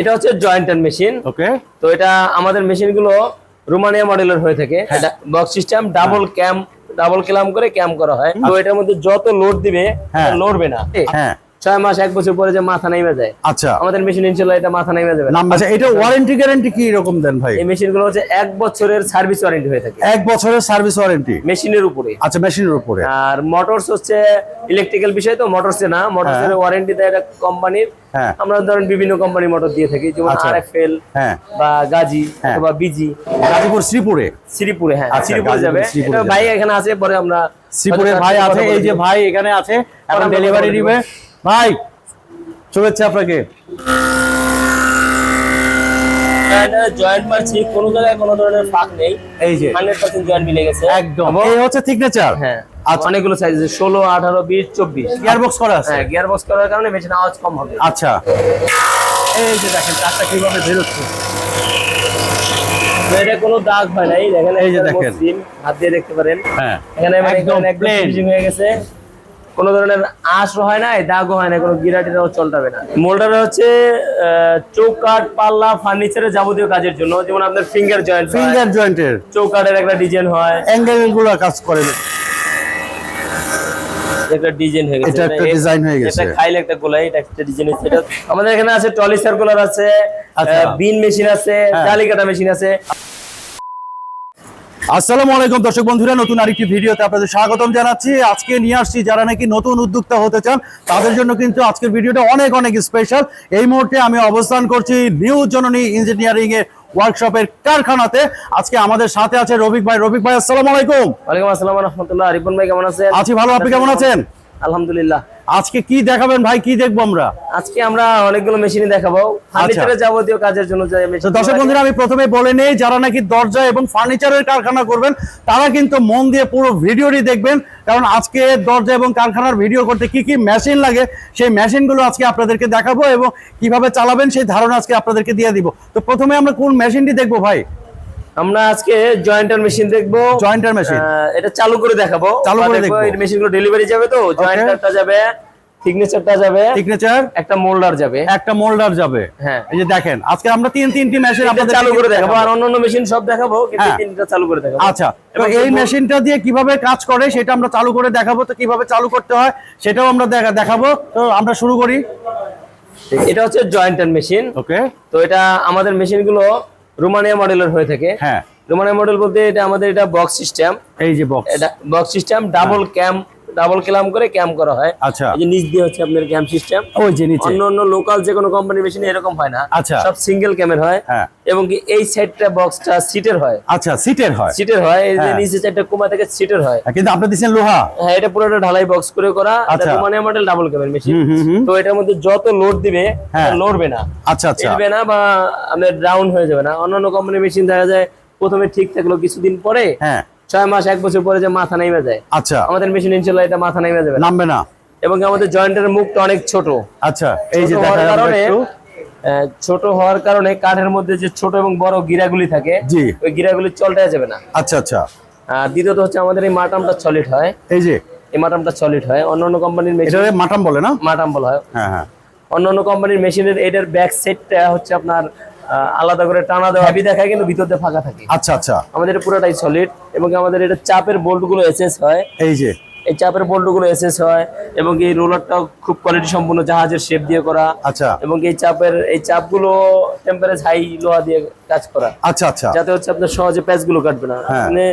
এটা হচ্ছে jointer machine ওকে তো এটা আমাদের মেশিনগুলো রোমানিয়া মডেলের হয়ে থাকে। এটা box system double cam double cam করে ক্যাম করা হয়। তো এটার মধ্যে যত লোড দিবে হ্যাঁ। লড়বে না। হ্যাঁ। ছয় মাস এক বছর পরে যে মাথা নেমে যায়। আচ্ছা। আমাদের মেশিন ইনশাল্লাহ এটা মাথা নেমে যাবে আচ্ছা এটা ওয়ারেন্টি গ্যারান্টি কি রকম দেন ভাই? এই মেশিনগুলো হচ্ছে এক বছরের সার্ভিস ওয়ারেন্টি হয়ে থাকে। এক বছরের সার্ভিস ওয়ারেন্টি মেশিনের উপরে। আচ্ছা মেশিনের উপরে। আর মোটরস হচ্ছে ইলেকট্রিক্যাল বিষয় তো মোটরসে না মোটরসের ওয়ারেন্টি দেয় এটা কোম্পানির হ্যাঁ। আমরা ধরেন বিভিন্ন কোম্পানি মোটর দিয়ে থাকি যেমন আচ্ছা। আর এফ এল হ্যাঁ। বা গাজী হ্যাঁ। অথবা বিজি গাজীপুর শ্রীপুরে? শ্রীপুরে হ্যাঁ। আচ্ছা, শ্রীপুরে যাবে। শ্রীপুরে এটা। ভাই এখানে আছে পরে আমরা শ্রীপুরের ভাই আছে এই যে ভাই এখানে আছে এখন ডেলিভারি দিবে। ভাই শুভেচ্ছা আপনাকে। জয়েন্ট মারছি কোনো জায়গায় কোনো ধরনের ফাঁক নেই। এই যে। হান্ড্রেড পার্সেন্ট জয়েন্ট মিলে গেছে। একদম। এই হচ্ছে সিগনেচার হ্যাঁ আচ্ছা। অনেকগুলো সাইজ আছে গিয়ারবক্স করা আছে? হ্যাঁ গিয়ার বক্স করার কারণে মেশিন আওয়াজ কম হবে। আচ্ছা। এই যে দেখেন কীভাবে এটা কোনো দাগ হয় নাই। দেখেন এই যে দেখেন। হাত দিয়ে দেখতে পারেন। হ্যাঁ। এখানে মানে একদম হয়ে গেছে। কোনো ধরনের আঁশ হয় না দাগও হয় না কোনো গিরাটিরাও চলটাবে না। মোল্ডার হচ্ছে চৌকাট পাল্লা ফার্নিচারের যাবতীয় কাজের জন্য যেমন আপনার ফিঙ্গার জয়েন্ট ফিঙ্গার জয়েন্টের চৌকাটের একটা ডিজাইন হয়। অ্যাঙ্গেলগুলো কাজ করে একটা ডিজাইন হয়ে গেছে। এটা একটা design হয়ে গেছে। এটা খাইলে একটা গোলাই এটা একটা ডিজাইন হচ্ছে এটা আমাদের এখানে আছে টলি সার্কুলার আছে আচ্ছা। বিন মেশিন আছে হ্যাঁ। জালি কাটা মেশিন আছে। আসসালামু আলাইকুম দর্শক বন্ধুরা নতুন আরেকটি ভিডিওতে আপনাদের স্বাগতম জানাচ্ছি। আজকে নিয়ে আসছি যারা নাকি নতুন উদ্যোক্তা হতে চান তাদের জন্য কিন্তু আজকের ভিডিওটা অনেক অনেক স্পেশাল এই মুহূর্তে আমি অবস্থান করছি নিউ জননী ইঞ্জিনিয়ারিং এর ওয়ার্কশপের কারখানাতে। আজকে আমাদের সাথে আছে রবিক ভাই। রবিক ভাই আসসালামু আলাইকুম। ওয়ালাইকুম আসসালাম রহমতুল্লাহ। রিপন ভাই কেমন আছেন? আছি ভালো আপনি কেমন আছেন? আলহামদুলিল্লাহ। আজকে কি দেখাবেন ভাই? কি দেখব আমরা? আজকে আমরা অনেকগুলো মেশিন দেখাবো। ফার্নিচারের যাবতীয় কাজের জন্য দর্শক বন্ধুরা আমি প্রথমে বলে নেই যারা নাকি দরজা এবং ফার্নিচারের কারখানা করবেন তারা কিন্তু মন দিয়ে পুরো ভিডিওটি দেখবেন। কারণ আজকে দরজা এবং কারখানার ভিডিও করতে কি কি মেশিন লাগে সেই মেশিনগুলো আজকে আপনাদেরকে দেখাবো এবং কীভাবে চালাবেন সেই ধারণা আজকে আপনাদেরকে দিয়ে দিব। তো প্রথমে আমরা কোন মেশিনটি দেখব ভাই? আমরা আজকে জয়েন্টার মেশিন দেখব। জয়েন্টার মেশিন এটা চালু করে দেখাবো। চালু করে দেখব। এই মেশিনগুলো ডেলিভারি যাবে তো? জয়েন্টারটা যাবে সিগনেচারটা যাবে সিগনেচার একটা মোল্ডার যাবে। একটা মোল্ডার যাবে। হ্যাঁ। এই যে দেখেন আজকে আমরা তিন তিনটি মেশিন আপনাদের চালু করে দেখাবো। আর অন্যান্য মেশিন সব দেখাবো কিন্তু হ্যাঁ। তিনটা চালু করে দেখাবো। আচ্ছা তো এই মেশিনটা দিয়ে কীভাবে কাজ করে সেটা আমরা চালু করে দেখাবো তো কীভাবে চালু করতে হয় সেটাও আমরা দেখা- দেখাবো। তো আমরা শুরু করি। এটা হচ্ছে জয়েন্টার মেশিন ওকে তো এটা আমাদের মেশিনগুলো রোমানিয়া মডেলের হয়ে থাকে। হ্যাঁ। রোমানিয়া মডেল বলতে এটা আমাদের এটা বক্স সিস্টেম এই যে বক্স এটা box system double cam double cam করে ক্যাম করা হয়। আচ্ছা। এই যে নিচ দিয়ে হচ্ছে আপনার ক্যাম সিস্টেম ওই যে নিচে। অন্য অন্য লোকাল যে কোনো কোম্পানির মেশিনে এরকম হয় না। আচ্ছা। সব সিঙ্গেল ক্যামের হয়। হ্যাঁ। এবং কি এই সাইডটা বক্সটা সিটের হয়। আচ্ছা সিটের হয়। সিটের হয়। এই যে হ্যাঁ। নিচে চারটা কুমা থেকে সিটের হয়। কিন্তু আপনি দিচ্ছেন লোহা। হ্যাঁ এটা পুরোটা ঢালাই বক্স করে করা। এটা আচ্ছা। রোমানিয়া মডেল ডাবল ক্যামের মেশিন তো এটার মধ্যে যত লোড দিবে হ্যাঁ। লড়বে না। আচ্ছা আচ্ছা। চলবে না বা আপনার ডাউন হয়ে যাবে না। অন্যান্য কোম্পানির মেশিন দেখা যায় প্রথমে ঠিক থাকল কিছুদিন পরে হ্যাঁ। ছয় মাস এক বছর পরে যে মাথা নেমে যায়। আচ্ছা। আমাদের মেশিন ইনশাল্লাহ এটা মাথা নেমে যাবে নামবে না। এবং আমাদের জয়েন্টের মুখটা অনেক ছোট। আচ্ছা এই যে কারণে ছোট হওয়ার কারণে কাঠের মধ্যে যে ছোট এবং বড় গিরাগুলি থাকে জি। ওই গিরাগুলি চলটা যাবে না। আচ্ছা আচ্ছা। আর দ্বিতীয়ত হচ্ছে আমাদের এই মাটামটা সলিড হয়। এই যে। এই মাটামটা সলিড হয়। অন্যান্য কোম্পানির এটা মেশিন মাটাম বলে না? মাটাম বলা হয়। হ্যাঁ হ্যাঁ। অন্যান্য কোম্পানির মেশিনের এটার ব্যাক সেটটা হচ্ছে আপনার আলাদা করে টানা দেওয়া হেভি দেখায় কিন্তু ভিতর দিয়ে ফাঁকা থাকে। আচ্ছা আচ্ছা। আমাদের পুরোটাই সলিড এবং আমাদের এটা চাপের বোল্টগুলো এসএস হয়। এই যে। এই চাপের বোল্টগুলো এসএস হয় এবং এই রোলারটাও খুব কোয়ালিটি সম্পূর্ণ জাহাজের শেপ দিয়ে করা। আচ্ছা। এবং এই চাপের এই চাপগুলো টেম্পারেচার হাই লোহা দিয়ে কাজ করা। আচ্ছা আচ্ছা। যাতে হচ্ছে আপনার সহজে প্যাচগুলো কাটবে না। মানে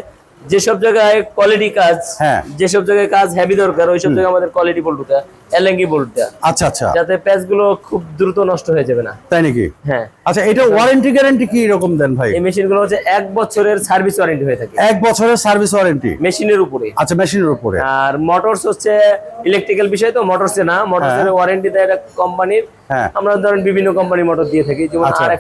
যেসব জায়গায় কোয়ালিটি কাজ হ্যাঁ। যেসব জায়গায় কাজ হেভি দরকার ওইসব জায়গায় আমাদের কোয়ালিটি বোল্টটা এলএঙ্গি বোল্টটা আচ্ছা আচ্ছা। যাতে প্যাচগুলো খুব দ্রুত নষ্ট হয়ে যাবে না। তাই নাকি? হ্যাঁ। আচ্ছা এটা ওয়ারেন্টি গ্যারান্টি কি রকম দেন ভাই? এই মেশিনগুলো হচ্ছে এক বছরের সার্ভিস ওয়ারেন্টি হয়ে থাকে। এক বছরের সার্ভিস ওয়ারেন্টি মেশিনের উপরে। আচ্ছা মেশিনের উপরে। আর মোটরস হচ্ছে ইলেকট্রিক্যাল বিষয় তো মোটরসে না মোটরসের ওয়ারেন্টি দেয় এটা কোম্পানির হ্যাঁ। আমরা ধরেন বিভিন্ন কোম্পানি মোটর দিয়ে থাকি যেমন আচ্ছা। আর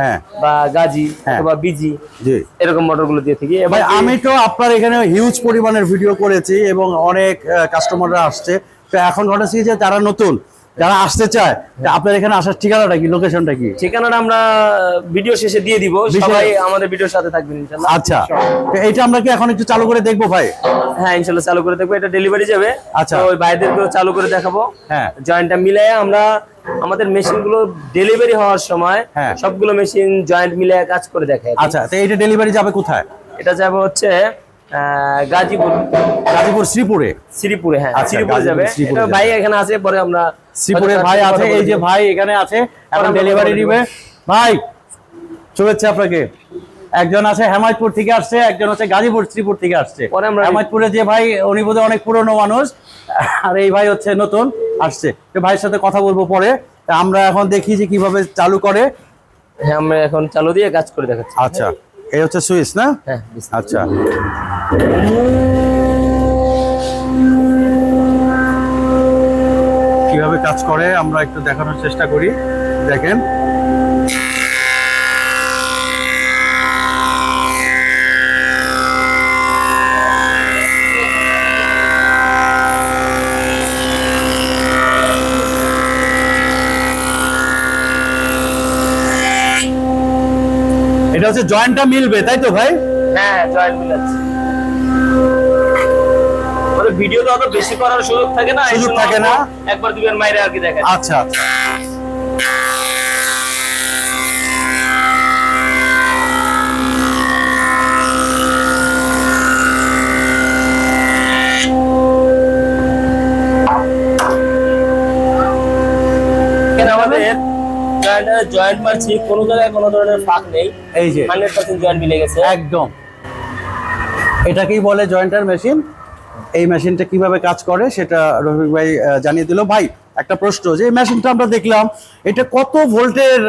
হ্যাঁ। বা গাজী হ্যাঁ। অথবা বিজি জি। এরকম মোটরগুলো দিয়ে থাকি। ভাই আমি তো আপনার এখানে হিউজ পরিমাণের ভিডিও করেছি এবং অনেক কাস্টমাররা আসছে। তো এখন ঘটেছি যে যারা নতুন যারা আসতে চায় আপনার এখানে আসার ঠিকানাটা কি লোকেশনটা কি? ঠিকানাটা আমরা ভিডিও শেষে দিয়ে দিব। সবাই আমাদের ভিডিওর সাথে থাকবেন ইনশাআল্লাহ। আচ্ছা। তো এইটা আমরা কি এখন একটু চালু করে দেখব ভাই? হ্যাঁ ইনশাআল্লাহ চালু করে দেখব। এটা ডেলিভারি যাবে। আচ্ছা। ওই ভাইদেরকেও চালু করে দেখাবো। হ্যাঁ। জয়েন্টটা মিলাই আমরা আমাদের মেশিনগুলো ডেলিভারি হওয়ার সময় হ্যাঁ। সবগুলো মেশিন জয়েন্ট মিলে কাজ করে দেখায় আচ্ছা তো এইটা ডেলিভারি যাবে কোথায়? এটা যাবে হচ্ছে আহ, গাজীপুর। গাজীপুর শ্রীপুরে? শ্রীপুরে হ্যাঁ আচ্ছা, শ্রীপুরে যাবে। এটা ভাই এখানে আছে পরে আমরা শ্রীপুরের হয়তো ভাই আছে এই যে ভাই এখানে আছে এখন ডেলিভারি দিবে ভাই শুভেচ্ছা আপনাকে। একজন আছে হেমায়তপুর থেকে আসছে একজন হচ্ছে গাজীপুর শ্রীপুর থেকে আসছে। পরে আমরা- হেমায়তপুরে যে ভাই উনি বোধহয় অনেক পুরনো মানুষ আর এই ভাই হচ্ছে নতুন আসছে। তো ভাইয়ের সাথে কথা বলব পরে। আমরা এখন দেখি যে কীভাবে চালু করে। হ্যাঁ আমরা এখন চালু দিয়ে কাজ করে দেখাচ্ছি। আচ্ছা। এই হচ্ছে সুইচ না? হ্যাঁ আচ্ছা। কীভাবে কাজ করে আমরা একটু দেখানোর চেষ্টা করি। দেখেন। এটা হচ্ছে জয়েন্টটা মিলবে তাই তো ভাই? হ্যাঁ জয়েন্ট মিলাচ্ছি। ভিডিও তো অত বেশি করার সুযোগ থাকে না সুযোগ থাকে না। একবার দুবার মাইরে আর কি দেখেন আচ্ছা আচ্ছা। জয়েন্ট পাচ্ছি কোনো জায়গায় কোনো ধরনের ফাঁক নেই। এই যে। হান্ড্রেড পার্সেন্ট জয়েন্ট মিলে গেছে। একদম। এটাকেই বলে জয়েন্টার মেশিন এই মেশিনটা কীভাবে কাজ করে সেটা রফিক ভাই জানিয়ে দিল। ভাই একটা প্রশ্ন যে এই মেশিনটা আমরা দেখলাম এটা কত ভোল্টের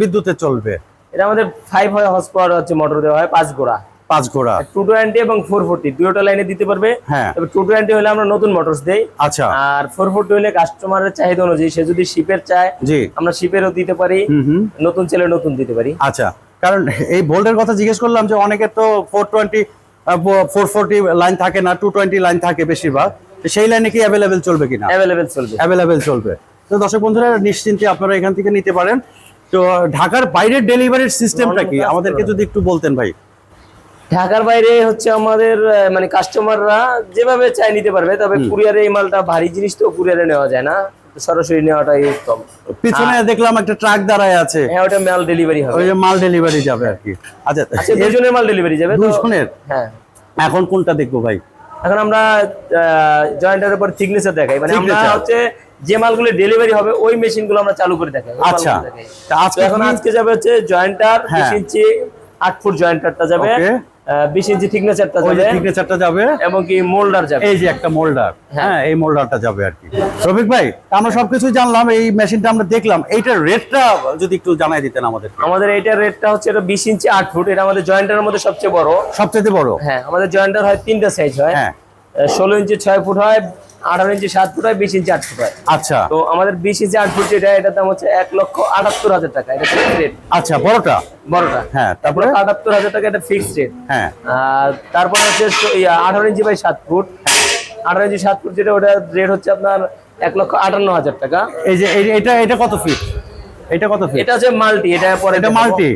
বিদ্যুতে চলবে? এটা আমাদের ফাইভ হয় হর্স পাওয়ার হচ্ছে মোটর দেওয়া হয় পাঁচ গোড়া। পাঁচ ঘোড়া। টু টোয়েন্টি এবং ফোর ফোরটি দুটো লাইনে দিতে পারবে। হ্যাঁ। তবে টু টোয়েন্টি হলে আমরা নতুন মোটরস দেই। আচ্ছা। আর ফোর ফোরটি হলে কাস্টমারের চাহিদা অনুযায়ী সে যদি শিপের চায় জি। আমরা শিপেরও দিতে পারি। নতুন ছেলে নতুন দিতে পারি। আচ্ছা। কারণ এই ভোল্টের কথা জিজ্ঞেস করলাম যে অনেকের তো four twenty four forty line থাকে না টু টোয়েন্টি লাইন থাকে বেশিরভাগ। সেই লাইনে কি অ্যাভেলেবেল চলবে কিনা? অ্যাভেলেবেল চলবে। অ্যাভেলেবেল চলবে। তো দর্শক বন্ধুরা নিশ্চিন্তে আপনারা এখান থেকে নিতে পারেন। তো ঢাকার বাইরের ডেলিভারির সিস্টেমটা কি? আমাদেরকে যদি একটু বলতেন ভাই। ঢাকার বাইরে হচ্ছে আমাদের মানে কাস্টমাররা যেভাবে চাই নিতে পারবে তবে কুরিয়ারে এই মালটা ভারী জিনিস তো কুরিয়ারে নেওয়া যায় না। সরাসরি নেওয়াটাই উত্তম পিছনে দেখলাম একটা ট্রাক দাঁড়ায় আছে। হ্যাঁ ওটা মাল ডেলিভারি হবে। ওই মাল ডেলিভারি যাবে আর কি। আচ্ছা আচ্ছা দুজনের মাল ডেলিভারি যাবে দুজনের হ্যাঁ। এখন কোনটা দেখব ভাই? এখন আমরা জয়েন্টের উপর থিকনেসের দেখাই। মানে আমরা। হচ্ছে যে মালগুলো ডেলিভারি হবে ওই মেশিনগুলো আমরা চালু করে দেখাই। আচ্ছা। আজকে এখন আজকে যাবে হচ্ছে জয়েন্টার হ্যাঁ। বিশ ইঞ্চি আট ফুট জয়েন্টারটা যাবে। Okay. বিশ ইঞ্চি থিকনেসারটা যাবে। সিগনেচারটা যাবে। এবং কি মোল্ডার যাবে। এই যে একটা মোল্ডার হ্যাঁ। এই মোল্ডারটা যাবে আর কি। রফিক ভাই আমরা সবকিছু জানলাম এই মেশিনটা আমরা দেখলাম। এইটার রেটটা যদি একটু জানাই দিতেন আমাদের আমাদের এইটার রেটটা হচ্ছে এটা বিশ ইঞ্চি আট ফুট। এটা আমাদের জয়েন্টারের মধ্যে সবচেয়ে বড়। সবচেয়ে বড়? হ্যাঁ আমাদের জয়েন্টার হয় তিনটা সাইজ হয়। হ্যাঁ। ষোলো ইঞ্চি ছয় ফুট হয় আঠারো ইঞ্চি সাত ফুট হয় বিশ ইঞ্চি আট ফুট হয়। আচ্ছা। তো আমাদের বিশ ইঞ্চি আট ফুট যেটা এটার দাম হচ্ছে এক লক্ষ আটাত্তর হাজার টাকা। এটা ফিক্সড রেট আচ্ছা বড়টা? বড়টা। হ্যাঁ, তারপরে? আটাত্তর হাজার টাকা এটা ফিক্সড রেট হ্যাঁ। আর তারপরে হচ্ছে আঠারো ইঞ্চি বাই সাত ফুট। আঠারো ইঞ্চি সাত ফুট যেটা ওটার রেট হচ্ছে আপনার এক লক্ষ আটান্ন হাজার টাকা। এই যে এটা এটা কত ফিট এটা কত ফিট এটা হচ্ছে মাল্টি এটা পরে এটা মাল্টি।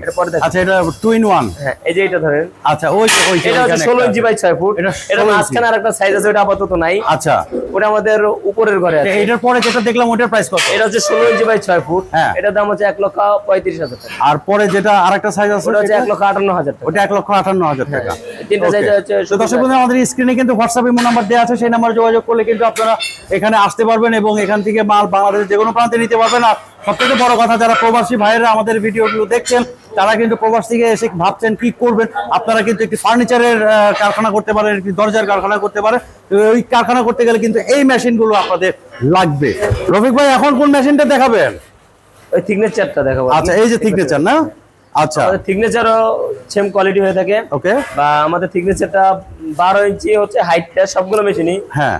আচ্ছা এটা টু ইন ওয়ান হ্যাঁ এই যে এটা ধরেন। আচ্ছা ওই ওই এটা হচ্ছে ওইখানে ষোলো একটা ইঞ্চি বাই ছয় ফুট। এটা 16 মাঝখানে আর একটা সাইজ আছে ওটা আপাতত নাই। আচ্ছা। ওটা আমাদের উপরের ঘরে আছে। এইটার পরে যেটা দেখলাম ওটার প্রাইস কত? এটা হচ্ছে ষোলো ইঞ্চি বাই ছয় ফুট। হ্যাঁ। এটার দাম হচ্ছে এক লক্ষ পঁয়ত্রিশ হাজার টাকা। আর পরে যেটা আরেকটা সাইজ আছে ওটা হচ্ছে সেটা? এক লক্ষ আটান্ন হাজার টাকা। ওটা এক লক্ষ আটান্ন হাজার টাকা। তিনটা সাইজ হচ্ছে তো দর্শক বন্ধু আমাদের স্ক্রিনে কিন্তু হোয়াটসঅ্যাপ ইমো নাম্বার দেওয়া আছে সেই নাম্বার যোগাযোগ করলে কিন্তু আপনারা এখানে আসতে পারবেন এবং এখান থেকে মাল বাংলাদেশের যে কোনো প্রান্তে নিতে পারবেন। আর সবথেকে বড় কথা যারা প্রবাসী ভাইয়েরা আমাদের ভিডিওগুলো দেখছেন তারা কিন্তু প্রবাস থেকে এসে ভাবছেন কি করবেন? আপনারা কিন্তু একটি ফার্নিচারের কারখানা করতে পারেন একটি দরজার কারখানা করতে পারেন। তো ওই কারখানা করতে গেলে কিন্তু এই মেশিনগুলো আপনাদের লাগবে। রফিক ভাই এখন কোন মেশিনটা দেখাবেন? ওই থিকনেস চারটা দেখাবো। আচ্ছা এই যে সিগনেচার না? আচ্ছা। আমাদের থিকনেচারও সেম কোয়ালিটি হয়ে থাকে। ওকে বা আমাদের থিকনেচারটা ইঞ্চি হচ্ছে হাইটটা সবগুলো মেশিনই হ্যাঁ।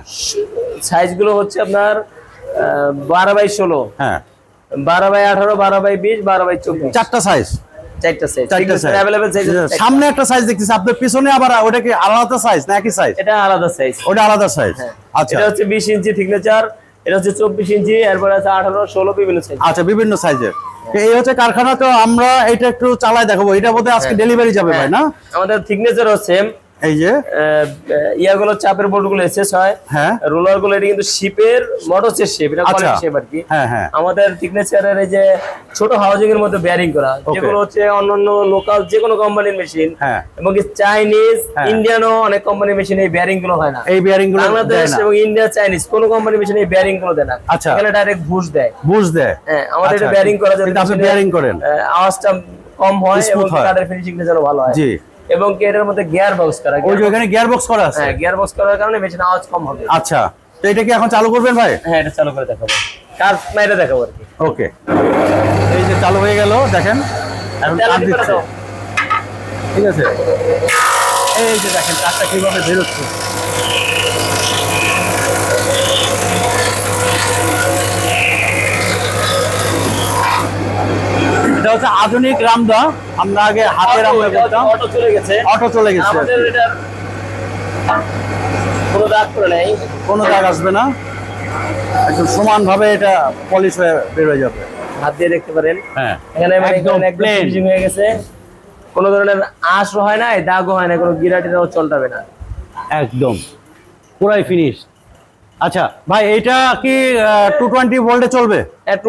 সাইজগুলো হচ্ছে আপনার আহ, বারো বাই ষোলো। হ্যাঁ। বারো বাই আঠারো বারো বাই বিশ বারো বাই চব্বিশ। চারটা সাইজ সামনে একটা সাইজ দেখতেছি আপনার পিছনে আবার ওটা কি আলাদা সাইজ না একই সাইজ এটা আলাদা সাইজ ওটা আলাদা সাইজ আচ্ছা। এটা হচ্ছে বিশ ইঞ্চি থিকনেচার এটা হচ্ছে চব্বিশ ইঞ্চি এরপরে আছে আঠারো ষোলো বিভিন্ন সাইজ আচ্ছা বিভিন্ন সাইজের এই হচ্ছে কারখানা তো আমরা এটা একটু চালাই দেখাবো। এটা বোধহয় আজকে ডেলিভারি যাবে ভাই না? আমাদের থিকনেসেরও সেম এই যে? ইয়াগুলো চাপের বোল্টগুলো এসেস হয়। হ্যাঁ রোলার এটা কিন্তু শিপের মোটরসের শেপ এটা আচ্ছা। কোয়ালিটি শেপ আর কি। হ্যাঁ হ্যাঁ। আমাদের থিকনেসারের এই যে ছোট হাউজিং এর মধ্যে বেয়ারিং করা যেগুলো হচ্ছে অন্যান্য লোকাল যে কোনো কোম্পানির মেশিন এবং চাইনিজ। ইন্ডিয়ানও অনেক কোম্পানির মেশিন এই বেয়ারিংগুলো হয় না। এই বিয়ারিংগুলো বাংলাদেশ এবং ইন্ডিয়া চাইনিজ কোনো কোম্পানির মেশিন এই বেয়ারিংগুলো দেয় না। আচ্ছা। এখানে ডাইরেক্ট ঘুষ দেয়। বুঝ দেয়। হ্যাঁ আমাদের এটা আচ্ছা, বেয়ারিং করা যাতে কিন্তু আপনি করেন। আওয়াজটা কম হয় এবং কাঠের ফিনিশিংটা যেন ভালো হয়। জি। এবং কি এটার মধ্যে গিয়ার বক্স করা ওই যে ওখানে গিয়ার বক্স করা আছে? হ্যাঁ গিয়ার বক্স করার কারণে মেশিন আওয়াজ কম হবে। আচ্ছা তো এটা কি এখন চালু করবেন ভাই? হ্যাঁ এটা চালু করে দেখাবো। কার মাইরে দেখাবো আর কি। ওকে। এই যে চালু হয়ে গেল দেখেন। এখন করে দিচ্ছে। ঠিক আছে? এই যে দেখেন কারটা কীভাবে বেরোচ্ছে। এটা হচ্ছে আধুনিক রামদা। আমরা আগে হাতে রামদা করতাম। অটো চলে গেছে। অটো চলে গেছে কোনো দাগ করে নেই। কোনো দাগ আসবে না। একদম সমান ভাবে এটা পলিশ হয়ে বের হয়ে যাবে। হাত দিয়ে দেখতে পারেন। হ্যাঁ। এখানে একদম একদম হয়ে গেছে। কোনো ধরনের আঁশ হয় না দাগও হয় না কোনো গিরাটিরাও চলটাবে না। একদম। পুরাই ফিনিশ আচ্ছা ভাই এটা কি টু টোয়েন্টি ভোল্টে চলবে?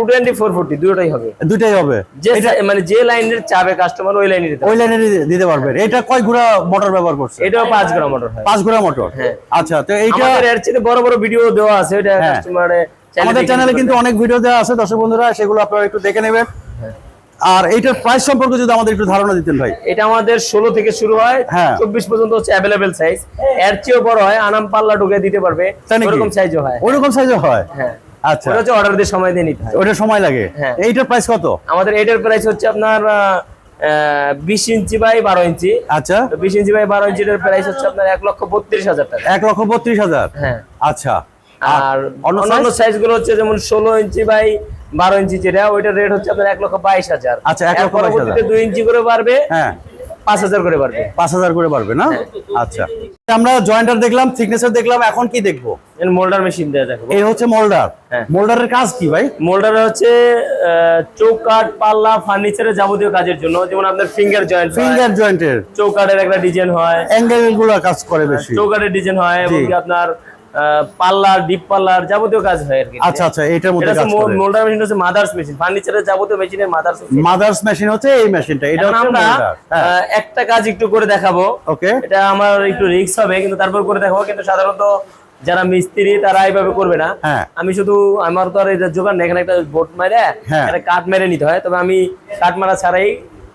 টোয়েন্টি ফোর ফোরটি দুটোই হবে। দুটাই হবে। যে মানে যে লাইনের চাবে কাস্টমার ওই লাইনে দিতে ওই লাইনে দিতে পারবে এটা কয় ঘোড়া মোটর ব্যবহার করছে? এটাও পাঁচ গ্রাম মোটর হয়। পাঁচ ঘোড়া মোটর হ্যাঁ। আচ্ছা তো এইটা আমাদের এর চেয়ে বড় বড় ভিডিও দেওয়া আছে এটা হ্যাঁ। কাস্টমারে আমাদের চ্যানেলে কিন্তু অনেক ভিডিও দেওয়া আছে দর্শক বন্ধুরা সেগুলো আপনারা একটু দেখে নেবেন। হ্যাঁ। আর এইটার প্রাইস সম্পর্কে যদি আমাদের একটু ধারণা দিতেন ভাই। এটা আমাদের ষোলো থেকে শুরু হয় হ্যাঁ। চব্বিশ পর্যন্ত হচ্ছে অ্যাভেলেবেল সাইজ এর চেয়েও বড় হয় আনাম পাল্লা ঢুকে দিতে পারবে? ওরকম সাইজও হয়। ওইরকম সাইজও হয়? হ্যাঁ। আচ্ছা। ওটা হচ্ছে অর্ডার দিয়ে সময় দিয়ে নিতে হয়। ওটা সময় লাগে? হ্যাঁ। এইটার প্রাইস কত? আমাদের এটার প্রাইস হচ্ছে আপনার বিশ ইঞ্চি বাই বারো ইঞ্চি। আচ্ছা। বিশ ইঞ্চি বাই বারো ইঞ্চির প্রাইস হচ্ছে আপনার এক লক্ষ বত্রিশ হাজার টাকা। এক লক্ষ বত্রিশ হাজার? হ্যাঁ। আচ্ছা। আর অন্য অন্যান্য সাইজগুলো হচ্ছে যেমন ষোলো ইঞ্চি বাই বারো ইঞ্চি যেটা ওইটার রেট হচ্ছে আপনার এক লক্ষ বাইশ হাজার। আচ্ছা, এক লক্ষ। পরবর্তীতে দুই ইঞ্চি করে বাড়বে হ্যাঁ। পাঁচ হাজার করে বাড়বে। পাঁচ হাজার করে পারবে না? হ্যাঁ। আচ্ছা। আমরা জয়েন্টার দেখলাম থিকনেসার দেখলাম এখন কি দেখব? মোল্ডার মেশিন দিয়ে দেখো। এই হচ্ছে মোল্ডার হ্যাঁ। মোল্ডারের কাজ কি ভাই? মোল্ডার হচ্ছে চৌকাট পাল্লা ফার্নিচারের যাবতীয় কাজের জন্য যেমন আপনার ফিঙ্গার জয়েন্ট ফিঙ্গার জয়েন্টের চৌকাটের একটা ডিজাইন হয়। অ্যাঙ্গেলগুলো কাজ করে বেশি। চৌকাটের ডিজাইন হয় এবং আপনার আহ, পাল্লার ডিপ পাল্লার যাবতীয় কাজ হয় আর কি। আচ্ছা আচ্ছা এটার মধ্যে কাজ করে। মোল্ডার মেশিন হচ্ছে মাদার্স মেশিন ফার্নিচারের যাবতীয় মেশিনের মাদার্স মাদার্স মেশিন হচ্ছে এই মেশিনটা এটা আমরা হ্যাঁ। একটা কাজ একটু করে দেখাবো। ওকে। এটা আমার একটু রিস্ক হবে কিন্তু তারপর করে দেখাবো। কিন্তু সাধারণত যারা মিস্ত্রি তারা এইভাবে করবে না। হ্যাঁ। আমি শুধু আমার তো আর এটা জোগাড় নেই এখানে একটা বোট মেরে হ্যাঁ। একটা কাঠ মেরে নিতে হয়। তবে আমি কাঠ মারা ছাড়াই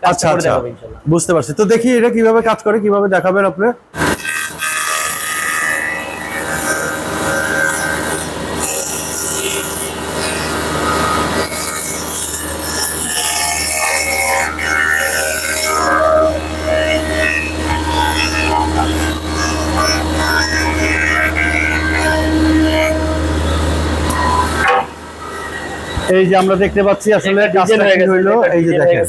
আচ্ছা করে আচ্ছা। বুঝতে পারছি। তো দেখি এটা কীভাবে কাজ করে কীভাবে দেখাবেন আপনি? এই যে আমরা দেখতে পাচ্ছি আসলে ডিজাইন হয়ে গেছে এই যে দেখেন।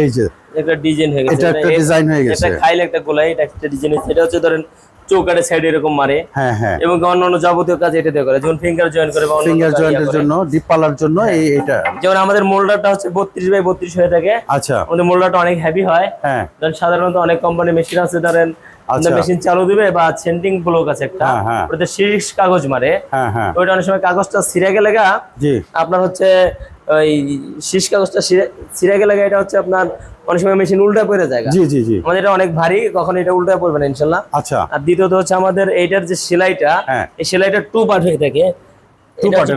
এই যে। একটা ডিজাইন হয়ে গেছে। এটা একটা design হয়ে গেছে। এটা খাইলে একটা গোলাই এটা একটা ডিজাইন এটা হচ্ছে ধরেন চৌকাটের সাইড এরকম মারে। হ্যাঁ হ্যাঁ। এবং অন্যান্য যাবতীয় কাজ এটা দিয়ে করে। যেমন ফিঙ্গার জয়েন করে বা ফিঙ্গার জয়েন্টের জন্য ডিপ পালার জন্য এই এটা। যেমন আমাদের মোল্ডারটা হচ্ছে বত্রিশ বাই বত্রিশ হয়ে থাকে। আচ্ছা। আমাদের মোল্ডারটা অনেক হেভি হয়। হ্যাঁ। সাধারণত অনেক কোম্পানি মেশিন আছে ধরেন। মেশিন চালু দিবে বা সেন্টিং ব্লক আছে একটা হ্যাঁ, হ্যাঁ। ওটাতে কাগজ মারে। হ্যাঁ ওইটা অনেক সময় কাগজটা ছিঁড়ে গেলে গা আপনার হচ্ছে ওই শীষ কাগজটা ছিঁড়ে- ছিঁড়ে গেলে এটা হচ্ছে আপনার অনেক সময় মেশিন উল্টা পড়ে যায় জি জি জি। আমাদের এটা অনেক ভারী কখন এটা উল্টা পড়বে না ইনশাল্লাহ। আচ্ছা। আর দ্বিতীয়ত হচ্ছে আমাদের এইটার যে সেলাইটা। এই সেলাইটা টু পার্ট হয়ে থাকে।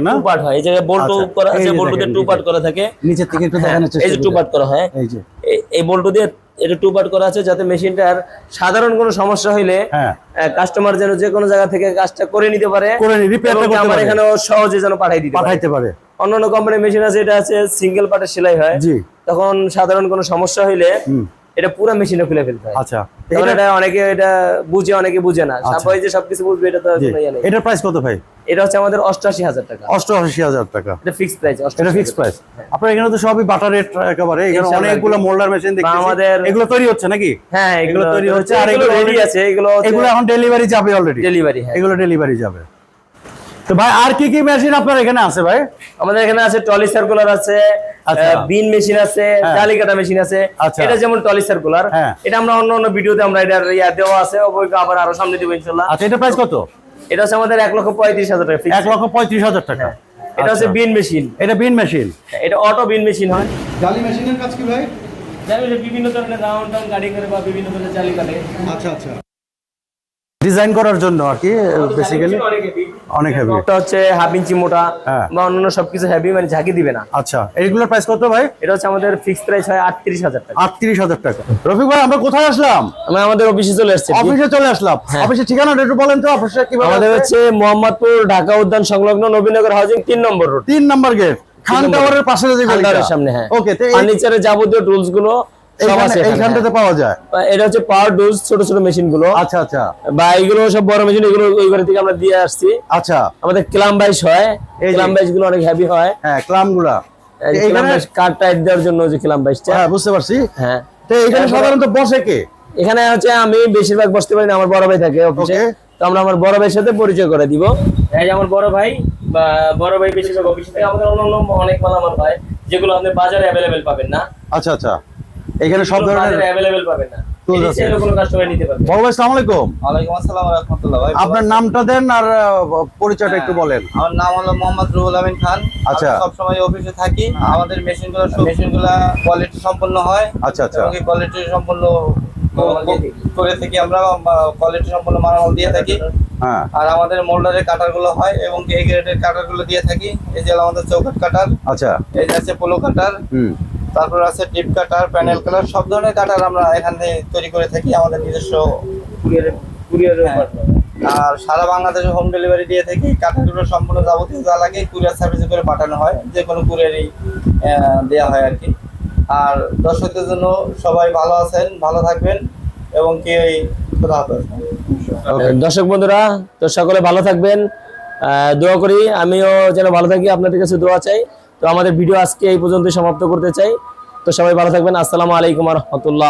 না? টু পার্ট হয়। এই জায়গায় বল্টু আচ্ছা, করা আছে যে বল্টুতে টু পার্ট করা থাকে। নিচের থেকে একটু দেখানোর চেষ্টা এই যে টু পার্ট করা। হয়। এই যে। এই- এই বল্টু দিয়ে এটা টু পার্ট করা আছে যাতে মেশিনটার সাধারণ কোনো সমস্যা হইলে হ্যাঁ। কাস্টমার যেন যে কোনো জায়গা থেকে কাজটা করে নিতে পারে করে নি রিপেয়ার করতে আমার এখানে সহজে যেন পাঠাই দিতে পাঠাইতে পারে। অন্যান্য কোম্পানির মেশিন আছে এটা আছে সিঙ্গেল পার্টের সেলাই হয়। জি। তখন সাধারণ কোনো সমস্যা হইলে এটা পুরো মেশিনে খুলে ফেলতে হয়। আচ্ছা। এটা- এটা অনেকে এটা বুঝে অনেকে বুঝে না। সবাই যে সবকিছু বুঝবে এটা তো জি। কোনো ইয়ে নেই। এটার প্রাইস কত ভাই? এটা হচ্ছে আমাদের অষ্টআশি হাজার টাকা। অষ্টআশি হাজার টাকা। এটা ফিক্সড প্রাইস এটা ফিক্স প্রাইস আপনার এখানে তো সবই বাটার রেট একেবারে। এখানে অনেকগুলো মোল্ডার মেশিন দেখতেছি। আমাদের- এগুলো তৈরি হচ্ছে নাকি? হ্যাঁ এগুলো তৈরি হচ্ছে। আর এগুলো এগুলো রেডি আছে এগুলো এগুলো এখন ডেলিভারি যাবে অলরেডি ডেলিভারি হ্যাঁ। এগুলো ডেলিভারি যাবে। তো ভাই আর কি কি মেশিন আপনার এখানে আছে ভাই? আমাদের এখানে আছে টলি সার্কুলার আছে আচ্ছা। বিন মেশিন আছে হ্যাঁ। ডালি কাটা মেশিন আছে। আচ্ছা। এটা যেমন টলি সার্কুলার হ্যাঁ। এটা আমরা অন্য অন্য ভিডিওতে আমরা এটা ইয়া দেওয়া আছে আবার আরও সামনে দেবো ইনশাল্লাহ। আচ্ছা এটা প্রাইস কত? এটা হচ্ছে আমাদের এক লক্ষ পঁয়ত্রিশ হাজার টাকা এক লক্ষ পঁয়ত্রিশ হাজার টাকা। এটা হচ্ছে আচ্ছা। বিন মেশিন এটা বিন মেশিন এটা অটো বিন মেশিন হয়। জালি মেশিনের কাজ কি ভাই? বিভিন্ন ধরনের রাউন্ড টাউন গাড়ি করে বা বিভিন্ন ধরনের চালি কাটে। আচ্ছা আচ্ছা। ডিজাইন করার জন্য আর কি বেসিক্যালি অনেক হেভি এটা হচ্ছে হাফ ইঞ্চি মোটা হ্যাঁ। বা অন্যান্য সবকিছু হেভি মানে ঝাঁকি দিবে না। আচ্ছা এইগুলোর প্রাইস কত ভাই? এটা হচ্ছে আমাদের ফিক্সড প্রাইস হয় আটত্রিশ হাজার টাকা। আটত্রিশ হাজার টাকা। রফিক ভাই আমরা কোথায় আসলাম? আমরা আমাদের অফিসে চলে এসেছি। অফিসে চলে আসলাম। অফিসের ঠিকানাটা একটু বলেন তো অফিসে কীভাবে হ্যাঁ। আমাদের হচ্ছে মোহাম্মদপুর ঢাকা উদ্যান সংলগ্ন নবীনগর হাউজিং তিন নম্বর রোড তিন নাম্বার গেট খান টাওয়ারের পাশে যে টাওয়ারের সামনে হ্যাঁ। ওকে ফার্নিচারের যাবতীয় টুলসগুলো সব এইখানে- আছে এখানে, এইখানটাতে পাওয়া যায়? হ্যাঁ। এটা হচ্ছে পাওয়ার ডোজ ছোট ছোট মেশিনগুলো আচ্ছা আচ্ছা। বা এগুলো সব বড় মেশিন এগুলো ওই ঘরে থেকে আমরা দিয়ে আসছি। আচ্ছা। আমাদের ক্লাম বাইশ হয়। ক্লাম বাইশগুলো অনেক হেভি হয়। হ্যাঁ ক্লামগুলা ক্লাম এইখানে বাইশ কার টাইট দেওয়ার জন্য যে ক্লাম বাইশটা। হ্যাঁ বুঝতে পারছি। হ্যাঁ। তো এখানে সাধারণত বসে কে? এখানে হচ্ছে আমি বেশিরভাগ বসতে পারি না আমার বড় ভাই থাকে অফিসে। তো আমরা আমার বড় ভাইয়ের সাথে পরিচয় করে দিব। এই যে আমার বড় ভাই বা বড় ভাই বেশিরভাগ অফিসে থেকে আমাদের অন্য অন্য অনেক মালামাল হয় যেগুলো আপনি বাজারে অ্যাভেলেবেল পাবেন না। আচ্ছা আচ্ছা। এখানে সব ধরনের অ্যাভেলেবেল পাবেন না। Tools এই আছে। কোনো কাস্টমার নিতে পারবে বড় ভাই সালাম আলাইকুম। ওয়ালাইকুম আসসালাম ওয়া রাহমাতুল্লাহ ভাই আপনার নামটা দেন আর পরিচয়টা একটু বলেন। আমার নাম হলো মোহাম্মদ রুহুল আমিন খান। আচ্ছা। সব সময় অফিসে থাকি। আমাদের মেশিনগুলো মেশিনগুলো কোয়ালিটি সম্পন্ন হয়। আচ্ছা আচ্ছা। কোয়ালিটি সম্পন্ন। করে থাকি আমরা কোয়ালিটি সম্পন্ন মালামাল দিয়ে থাকি। হ্যাঁ। আর আমাদের মোল্ডারের কাটারগুলো হয় এবং এই গ্রেডের কাটারগুলো দিয়ে থাকি। এই যে আমাদের চৌকাট কাটার। আচ্ছা। এই যে আছে পোলো কাটার। হুম। তারপর আছে ডিপ কাটার প্যানেল কাটার সব ধরনের কাটার আমরা এখানে তৈরি করে থাকি আমাদের নিজস্ব কুরিয়ারে কুরিয়ারের হ্যাঁ। আর সারা বাংলাদেশে হোম ডেলিভারি দিয়ে থাকি কাঠাগুলো সম্পূর্ণ যাবতীয় যা লাগে কুরিয়ার সার্ভিসে করে পাঠানো হয় যে কোনো কুরিয়ারই দেওয়া হয় আর কি আর দর্শকদের জন্য সবাই ভালো আছেন ভালো থাকবেন এবং কি ওই. দর্শক বন্ধুরা তো সকলে ভালো থাকবেন। দোয়া করি আমিও যেন ভালো থাকি। আপনাদের কাছে দোয়া চাই। তো আমাদের ভিডিও আজকে এই পর্যন্ত সমাপ্ত করতে চাই। তো সবাই ভালো থাকবেন। আসসালামু আলাইকুম রহমতুল্লাহ।